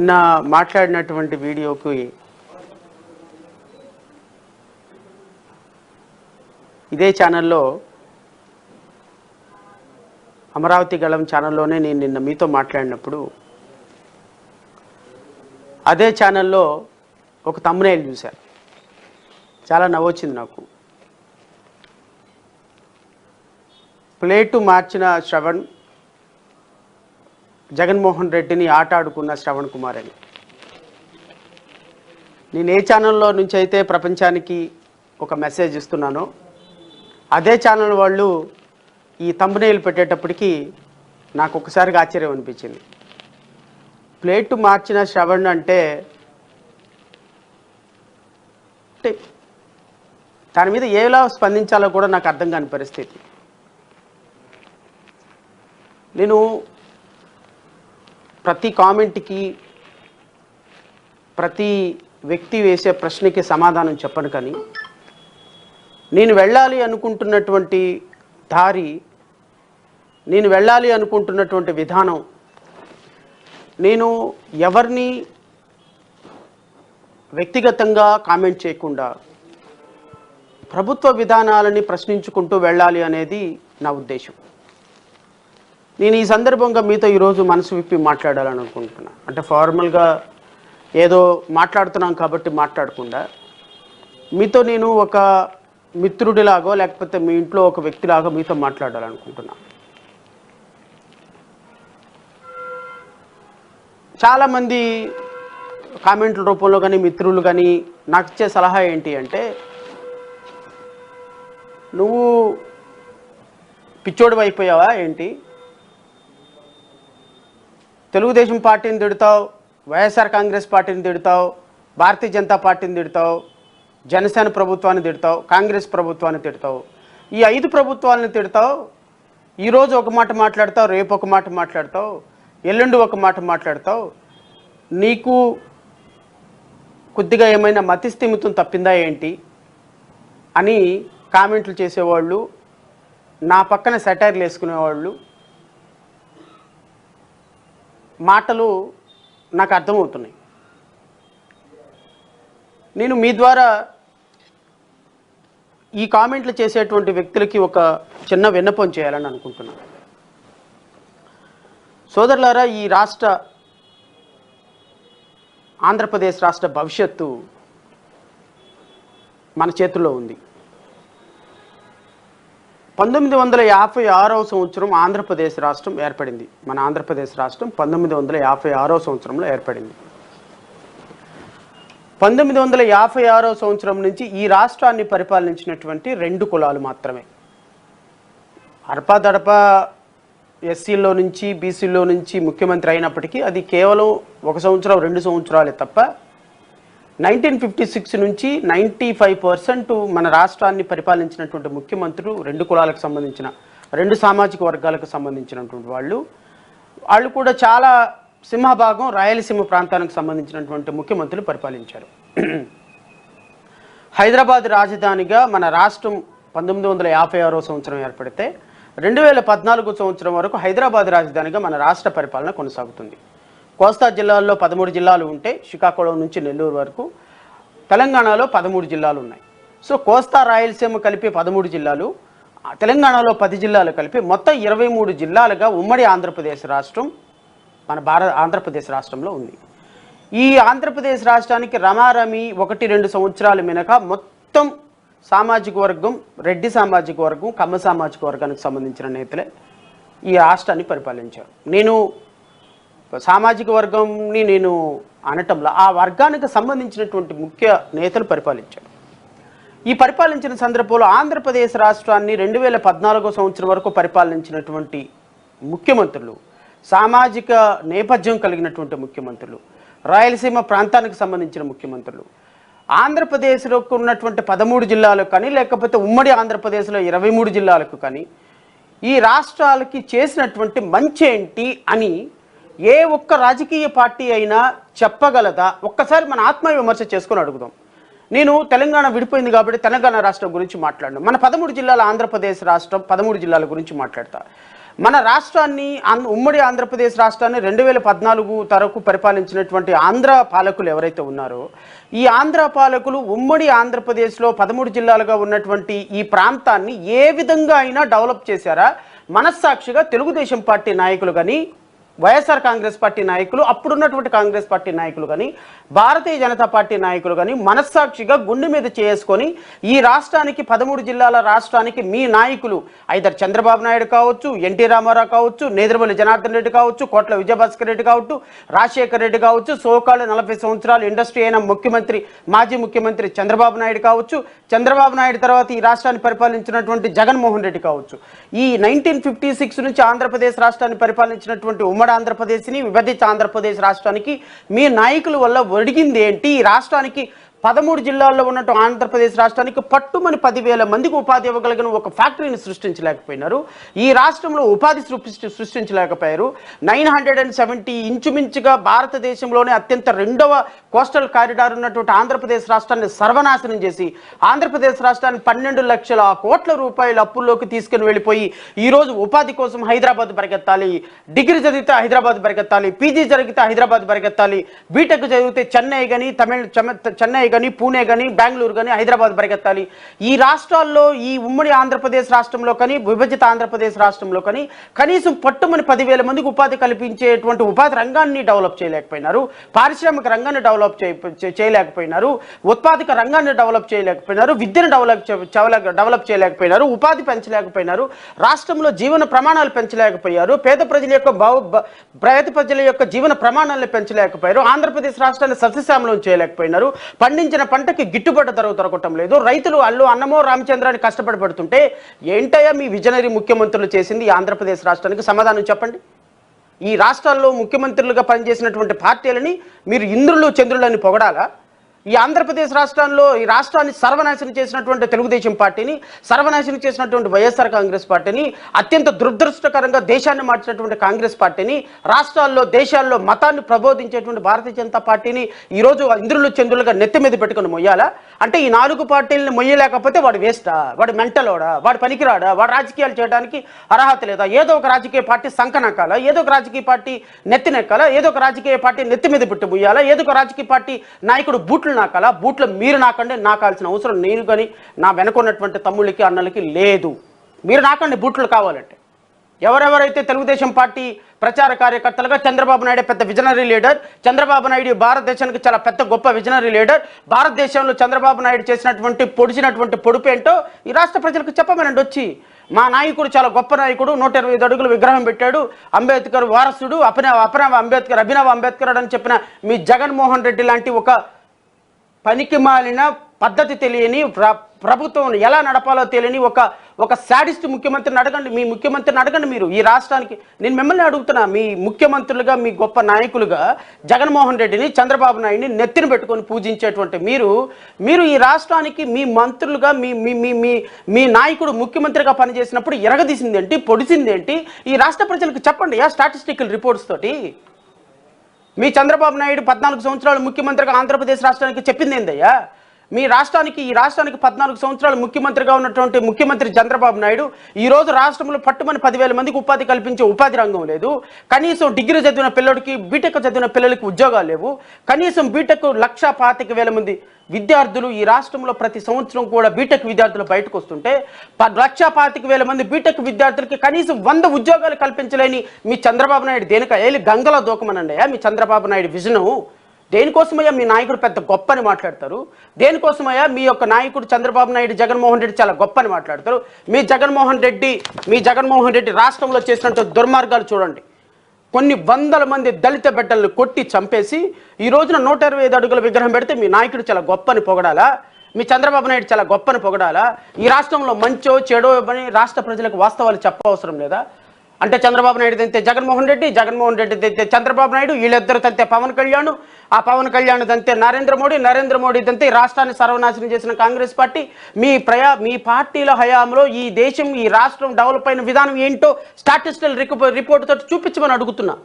నిన్న మాట్లాడినటువంటి వీడియోకి ఇదే ఛానల్లో అమరావతి గళం ఛానల్లోనే నేను నిన్న మీతో మాట్లాడినప్పుడు అదే ఛానల్లో ఒక తమ్మునేలు చూశాను. చాలా నవ్వొచ్చింది నాకు. ప్లేటు మార్చిన శ్రవణ్ జగన్మోహన్ రెడ్డిని ఆట ఆడుకున్న శ్రవణ్ కుమార్ అని. నేను ఏ ఛానల్లో నుంచి అయితే ప్రపంచానికి ఒక మెసేజ్ ఇస్తున్నానో అదే ఛానల్ వాళ్ళు ఈ తమ్మునేలు పెట్టేటప్పటికి నాకు ఒకసారిగా ఆశ్చర్యం అనిపించింది. ప్లేటు మార్చిన శ్రవణ్ అంటే అంటే దాని మీద ఎలా స్పందించాలో కూడా నాకు అర్థం కాని పరిస్థితి. నేను ప్రతి కామెంట్కి ప్రతి వ్యక్తి వేసే ప్రశ్నకి సమాధానం చెప్పను కానీ నేను వెళ్ళాలి అనుకుంటున్నటువంటి దారి నేను వెళ్ళాలి అనుకుంటున్నటువంటి విధానం నేను ఎవరిని వ్యక్తిగతంగా కామెంట్ చేయకుండా ప్రభుత్వ విధానాలని ప్రశ్నించుకుంటూ వెళ్ళాలి అనేది నా ఉద్దేశం. నేను ఈ సందర్భంగా మీతో ఈరోజు మనసు విప్పి మాట్లాడాలని అనుకుంటున్నా అంటే ఫార్మల్గా ఏదో మాట్లాడుతున్నాం కాబట్టి మాట్లాడకుండా మీతో నేను ఒక మిత్రుడిలాగో లేకపోతే మీ ఇంట్లో ఒక వ్యక్తిలాగో మీతో మాట్లాడాలనుకుంటున్నా. చాలామంది కామెంట్ల రూపంలో కానీ మిత్రులు కానీ నాకు ఇచ్చే సలహా ఏంటి అంటే నువ్వు పిచ్చోడు అయిపోయావా ఏంటి? తెలుగుదేశం పార్టీని తిడతావు వైఎస్ఆర్ కాంగ్రెస్ పార్టీని తిడతావు భారతీయ జనతా పార్టీని తిడతావు జనసేన ప్రభుత్వాన్ని తిడతావు కాంగ్రెస్ ప్రభుత్వాన్ని తిడతావు. ఈ ఐదు ప్రభుత్వాలను తిడతావు ఈరోజు ఒక మాట మాట్లాడతావు రేపు ఒక మాట మాట్లాడతావు ఎల్లుండి ఒక మాట మాట్లాడతావు. నీకు కొద్దిగా ఏమైనా మతిస్థిమితం తప్పిందా ఏంటి అని కామెంట్లు చేసేవాళ్ళు నా పక్కన సెటైర్లు వేసుకునేవాళ్ళు మాటలు నాకు అర్థమవుతున్నాయి. నేను మీ ద్వారా ఈ కామెంట్లు చేసేటువంటి వ్యక్తులకి ఒక చిన్న విన్నపం చేయాలని అనుకుంటున్నాను సోదరులారా ఈ రాష్ట్ర ఆంధ్రప్రదేశ్ రాష్ట్ర భవిష్యత్తు మన చేతుల్లో ఉంది. పంతొమ్మిది వందల యాభై ఆరవ సంవత్సరం ఆంధ్రప్రదేశ్ రాష్ట్రం ఏర్పడింది. మన ఆంధ్రప్రదేశ్ రాష్ట్రం పంతొమ్మిది వందల యాభై ఆరవ సంవత్సరంలో ఏర్పడింది. పంతొమ్మిది వందల యాభై ఆరవ సంవత్సరం నుంచి ఈ రాష్ట్రాన్ని పరిపాలించినటువంటి రెండు కులాలు మాత్రమే. అడపాదడప ఎస్సీలో నుంచి బీసీలో నుంచి ముఖ్యమంత్రి అయినప్పటికీ అది కేవలం ఒక సంవత్సరం రెండు సంవత్సరాలే తప్ప నైన్టీన్ ఫిఫ్టీ సిక్స్ నుంచి నైంటీ ఫైవ్ పర్సెంట్ మన రాష్ట్రాన్ని పరిపాలించినటువంటి ముఖ్యమంత్రులు రెండు కులాలకు సంబంధించిన రెండు సామాజిక వర్గాలకు సంబంధించినటువంటి వాళ్ళు. వాళ్ళు కూడా చాలా సింహభాగం రాయలసీమ ప్రాంతానికి సంబంధించినటువంటి ముఖ్యమంత్రులు పరిపాలించారు. హైదరాబాద్ రాజధానిగా మన రాష్ట్రం పంతొమ్మిది వందల యాభై ఆరో సంవత్సరం ఏర్పడితే రెండు వేల పద్నాలుగు సంవత్సరం వరకు హైదరాబాద్ రాజధానిగా మన రాష్ట్ర పరిపాలన కొనసాగుతుంది. కోస్తా జిల్లాల్లో పదమూడు జిల్లాలు ఉంటే శ్రీకాకుళం నుంచి నెల్లూరు వరకు తెలంగాణలో పదమూడు జిల్లాలు ఉన్నాయి. సో కోస్తా రాయలసీమ కలిపి పదమూడు జిల్లాలు తెలంగాణలో పది జిల్లాలు కలిపి మొత్తం ఇరవై మూడు జిల్లాలుగా ఉమ్మడి ఆంధ్రప్రదేశ్ రాష్ట్రం మన భారత ఆంధ్రప్రదేశ్ రాష్ట్రంలో ఉంది. ఈ ఆంధ్రప్రదేశ్ రాష్ట్రానికి రమారమి ఒకటి రెండు సంవత్సరాలు మినక మొత్తం సామాజిక వర్గం రెడ్డి సామాజిక వర్గం కమ్మ సామాజిక వర్గానికి సంబంధించిన నేతలే ఈ రాష్ట్రాన్ని పరిపాలించారు. నేను సామాజిక వర్గంని నేను అనటంలో ఆ వర్గానికి సంబంధించినటువంటి ముఖ్య నేతలు పరిపాలించాడు ఈ పరిపాలించిన సందర్భంలో ఆంధ్రప్రదేశ్ రాష్ట్రాన్ని రెండు వేల పద్నాలుగో సంవత్సరం వరకు పరిపాలించినటువంటి ముఖ్యమంత్రులు సామాజిక నేపథ్యం కలిగినటువంటి ముఖ్యమంత్రులు రాయలసీమ ప్రాంతానికి సంబంధించిన ముఖ్యమంత్రులు ఆంధ్రప్రదేశ్లో ఉన్నటువంటి పదమూడు జిల్లాలకు కానీ లేకపోతే ఉమ్మడి ఆంధ్రప్రదేశ్లో ఇరవై మూడు జిల్లాలకు కానీ ఈ రాష్ట్రాలకి చేసినటువంటి మంచి ఏంటి అని ఏ ఒక్క రాజకీయ పార్టీ అయినా చెప్పగలదా? ఒక్కసారి మన ఆత్మవిమర్శ చేసుకొని అడుగుదాం. నేను తెలంగాణ విడిపోయింది కాబట్టి తెలంగాణ రాష్ట్రం గురించి మాట్లాడను. మన పదమూడు జిల్లాల ఆంధ్రప్రదేశ్ రాష్ట్రం పదమూడు జిల్లాల గురించి మాట్లాడతా. మన రాష్ట్రాన్ని ఉమ్మడి ఆంధ్రప్రదేశ్ రాష్ట్రాన్ని రెండు వేల పద్నాలుగు తరకు పరిపాలించినటువంటి ఆంధ్ర పాలకులు ఎవరైతే ఉన్నారో ఈ ఆంధ్ర పాలకులు ఉమ్మడి ఆంధ్రప్రదేశ్లో పదమూడు జిల్లాలుగా ఉన్నటువంటి ఈ ప్రాంతాన్ని ఏ విధంగా అయినా డెవలప్ చేశారా? మనస్సాక్షిగా తెలుగుదేశం పార్టీ నాయకులు కానీ వైఎస్ఆర్ కాంగ్రెస్ పార్టీ నాయకులు అప్పుడున్నటువంటి కాంగ్రెస్ పార్టీ నాయకులు కానీ భారతీయ జనతా పార్టీ నాయకులు కానీ మనస్సాక్షిగా గుండె మీద చేసుకొని ఈ రాష్ట్రానికి పదమూడు జిల్లాల రాష్ట్రానికి మీ నాయకులు ఐదర్ చంద్రబాబు నాయుడు కావచ్చు ఎన్టీ రామారావు కావచ్చు నేదురుమల్లి జనార్దన్ రెడ్డి కావచ్చు కోట్ల విజయభాస్కర్ రెడ్డి కావచ్చు రాజశేఖర్ రెడ్డి కావచ్చు సోకాళ్ళు నలభై సంవత్సరాలు ఇండస్ట్రీ అయిన ముఖ్యమంత్రి మాజీ ముఖ్యమంత్రి చంద్రబాబు నాయుడు కావచ్చు చంద్రబాబు నాయుడు తర్వాత ఈ రాష్ట్రాన్ని పరిపాలించినటువంటి జగన్మోహన్ రెడ్డి కావచ్చు. ఈ నైన్టీన్ ఫిఫ్టీ సిక్స్ నుంచి ఆంధ్రప్రదేశ్ రాష్ట్రాన్ని పరిపాలించినటువంటి ఉమ్మడి ఆంధ్రప్రదేశ్ని విభజిత ఆంధ్రప్రదేశ్ రాష్ట్రానికి మీ నాయకుల వల్ల ఒడిగింది ఏంటి? ఈ రాష్ట్రానికి పదమూడు జిల్లాల్లో ఉన్నట్టు ఆంధ్రప్రదేశ్ రాష్ట్రానికి పట్టుమని పదివేల మందికి ఉపాధి ఇవ్వగలిగిన ఒక ఫ్యాక్టరీని సృష్టించలేకపోయినారు. ఈ రాష్ట్రంలో ఉపాధి సృష్టి సృష్టించలేకపోయారు. నైన్ హండ్రెడ్ అండ్ సెవెంటీ ఇంచుమించుగా భారతదేశంలోనే అత్యంత రెండవ కోస్టల్ కారిడార్ ఉన్నటువంటి ఆంధ్రప్రదేశ్ రాష్ట్రాన్ని సర్వనాశనం చేసి ఆంధ్రప్రదేశ్ రాష్ట్రాన్ని పన్నెండు లక్షల కోట్ల రూపాయల అప్పుల్లోకి తీసుకుని వెళ్ళిపోయి ఈరోజు ఉపాధి కోసం హైదరాబాద్ పరిగెత్తాలి. డిగ్రీ చదివితే హైదరాబాద్ పరిగెత్తాలి. పీజీ జరిగితే హైదరాబాద్ పరిగెత్తాలి. బీటెక్ చదివితే చెన్నై కానీ తమిళ చెన్నై కానీ పూణే కానీ బెంగళూరు కానీ హైదరాబాద్ పరిగెత్తాలి. ఈ రాష్ట్రాల్లో ఈ ఉమ్మడి ఆంధ్రప్రదేశ్ రాష్ట్రంలో కానీ విభజిత ఆంధ్రప్రదేశ్ రాష్ట్రంలో కానీ కనీసం పట్టుమని పదివేల మందికి ఉపాధి కల్పించేటువంటి ఉపాధి రంగాన్ని డెవలప్ చేయలేకపోయినారు. పారిశ్రామిక రంగాన్ని డెవలప్ చేయలేకపోయినారు. ఉత్పాదక రంగాన్ని డెవలప్ చేయలేకపోయినారు. విద్యను డెవలప్ డెవలప్ చేయలేకపోయినారు. ఉపాధి పెంచలేకపోయినారు. రాష్ట్రంలో జీవన ప్రమాణాలు పెంచలేకపోయారు. పేద ప్రజల యొక్క భావ పేద ప్రజల యొక్క జీవన ప్రమాణాలను పెంచలేకపోయారు. ఆంధ్రప్రదేశ్ రాష్ట్రాన్ని సస్యశ్యామలం చేయలేకపోయినారు. పండించిన పంటకి గిట్టుబాటు ధర దొరకటం లేదు. రైతులు అల్లు అన్నమో రామచంద్రాన్ని కష్టపడి పడుతుంటే ఏంటయ్యా మీ విజనరీ ముఖ్యమంత్రులు చేసింది ఈ ఆంధ్రప్రదేశ్ రాష్ట్రానికి సమాధానం చెప్పండి. ఈ రాష్ట్రాల్లో ముఖ్యమంత్రులుగా పనిచేసినటువంటి పార్టీలని మీరు ఇంద్రులు చంద్రులని పొగడాలా? ఈ ఆంధ్రప్రదేశ్ రాష్ట్రంలో ఈ రాష్ట్రాన్ని సర్వనాశనం చేసినటువంటి తెలుగుదేశం పార్టీని సర్వనాశనం చేసినటువంటి వైఎస్ఆర్ కాంగ్రెస్ పార్టీని అత్యంత దురదృష్టకరంగా దేశాన్ని మార్చినటువంటి కాంగ్రెస్ పార్టీని రాష్ట్రాల్లో దేశాల్లో మతాన్ని ప్రబోధించేటువంటి భారతీయ జనతా పార్టీని ఈరోజు ఇంద్రులు చంద్రులుగా నెత్తి మీద పెట్టుకుని మొయ్యాలా? అంటే ఈ నాలుగు పార్టీలను మొయ్యలేకపోతే వాడు వేస్టా వాడు మెంటలోడా వాడు పనికిరాడా వాడు రాజకీయాలు చేయడానికి అర్హత లేదా? ఏదో ఒక రాజకీయ పార్టీ సంకనకాల ఏదో ఒక రాజకీయ పార్టీ నెత్తినెక్కాలా? ఏదో ఒక రాజకీయ పార్టీ నెత్తి మీద పెట్టి ముయ్యాలా? ఏదో ఒక రాజకీయ పార్టీ నాయకుడు బూట్లు నాకాలా? బూట్లు మీరు నాకండి నాకాల్సిన అవసరం నేను కానీ నా వెనకున్నటువంటి తమ్ముళ్ళకి అన్నలకి లేదు. మీరు నాకండి బూట్లు కావాలంటే. ఎవరెవరైతే తెలుగుదేశం పార్టీ ప్రచార కార్యకర్తలుగా చంద్రబాబు నాయుడు పెద్ద విజనరీ లీడర్ చంద్రబాబు నాయుడు భారతదేశానికి చాలా పెద్ద గొప్ప విజనరీ లీడర్ భారతదేశంలో చంద్రబాబు నాయుడు చేసినటువంటి పొడిచినటువంటి పొడుపు ఏంటో ఈ రాష్ట్ర ప్రజలకు చెప్పమనండి వచ్చి. మా నాయకుడు చాలా గొప్ప నాయకుడు నూట ఇరవై ఐదు అడుగులు విగ్రహం పెట్టాడు. అంబేద్కర్ వారసుడు అభినవ అభినవ అంబేద్కర్ అభినవ అంబేద్కర్ అని చెప్పిన మీ జగన్మోహన్ రెడ్డి లాంటి ఒక పనికి మాలిన పద్ధతి తెలియని ప్ర- ప్రభుత్వం ఎలా నడపాలో తెలియని ఒక ఒక శాడిస్ట్ ముఖ్యమంత్రిని అడగండి మీ ముఖ్యమంత్రిని అడగండి మీరు. ఈ రాష్ట్రానికి నేను మిమ్మల్ని అడుగుతున్నా మీ ముఖ్యమంత్రులుగా మీ గొప్ప నాయకులుగా జగన్మోహన్ రెడ్డిని చంద్రబాబు నాయుడిని నెత్తిన పెట్టుకొని పూజించేటువంటి మీరు మీరు ఈ రాష్ట్రానికి మీ మంత్రులుగా మీ మీ మీ మీ నాయకుడు ముఖ్యమంత్రిగా పనిచేసినప్పుడు ఎరగదీసింది ఏంటి పొడిసింది ఏంటి ఈ రాష్ట్ర ప్రజలకు చెప్పండి యా స్టాటిస్టికల్ రిపోర్ట్స్ తోటి. మీ చంద్రబాబు నాయుడు పద్నాలుగు సంవత్సరాలు ముఖ్యమంత్రిగా ఆంధ్రప్రదేశ్ రాష్ట్రానికి చెప్పింది ఏందయ్యా మీ రాష్ట్రానికి ఈ రాష్ట్రానికి పద్నాలుగు సంవత్సరాలు ముఖ్యమంత్రిగా ఉన్నటువంటి ముఖ్యమంత్రి చంద్రబాబు నాయుడు ఈ రోజు రాష్ట్రంలో పట్టుమని పదివేల మందికి ఉపాధి కల్పించే ఉపాధి రంగం లేదు. కనీసం డిగ్రీ చదివిన పిల్లడికి బీటెక్ చదివిన పిల్లలకి ఉద్యోగాలు లేవు. కనీసం బీటెక్ లక్ష పాతిక వేల మంది విద్యార్థులు ఈ రాష్ట్రంలో ప్రతి సంవత్సరం కూడా బీటెక్ విద్యార్థులు బయటకు వస్తుంటే ప- లక్ష పాతిక వేల మంది బీటెక్ విద్యార్థులకి కనీసం వంద ఉద్యోగాలు కల్పించలేని మీ చంద్రబాబు నాయుడు దేనిక ఏలి గంగల దూకమనండి మీ చంద్రబాబు నాయుడు విజను? దేనికోసమయ్యా మీ నాయకుడు పెద్ద గొప్ప అని మాట్లాడతారు? దేనికోసమయ్యా మీ యొక్క నాయకుడు చంద్రబాబు నాయుడు జగన్మోహన్ రెడ్డి చాలా గొప్ప అని మాట్లాడతారు? మీ జగన్మోహన్ రెడ్డి మీ జగన్మోహన్ రెడ్డి రాష్ట్రంలో చేసినట్టు దుర్మార్గాలు చూడండి. కొన్ని వందల మంది దళిత బిడ్డలను కొట్టి చంపేసి ఈ రోజున నూట ఇరవై ఐదు అడుగుల విగ్రహం పెడితే మీ నాయకుడు చాలా గొప్పని పొగడాలా? మీ చంద్రబాబు నాయుడు చాలా గొప్పని పొగడాలా? ఈ రాష్ట్రంలో మంచో చెడో అని రాష్ట్ర ప్రజలకు వాస్తవాలు చెప్పవసరం లేదా? అంటే చంద్రబాబు నాయుడు తంతే జగన్మోహన్ రెడ్డి జగన్మోహన్ రెడ్డి తంతే చంద్రబాబు నాయుడు వీళ్ళిద్దరు తంతే పవన్ కళ్యాణ్. ఆ పవన్ కళ్యాణ్ తంతే నరేంద్ర మోడీ నరేంద్ర మోడీ తంతే రాష్ట్రాన్ని సర్వనాశనం చేసిన కాంగ్రెస్ పార్టీ. మీ ప్రయా మీ పార్టీల హయాంలో ఈ దేశం ఈ రాష్ట్రం డెవలప్ అయిన విధానం ఏంటో స్టాటిస్టికల్ రిపోర్ట్ తోటి చూపించమని అడుగుతున్నా.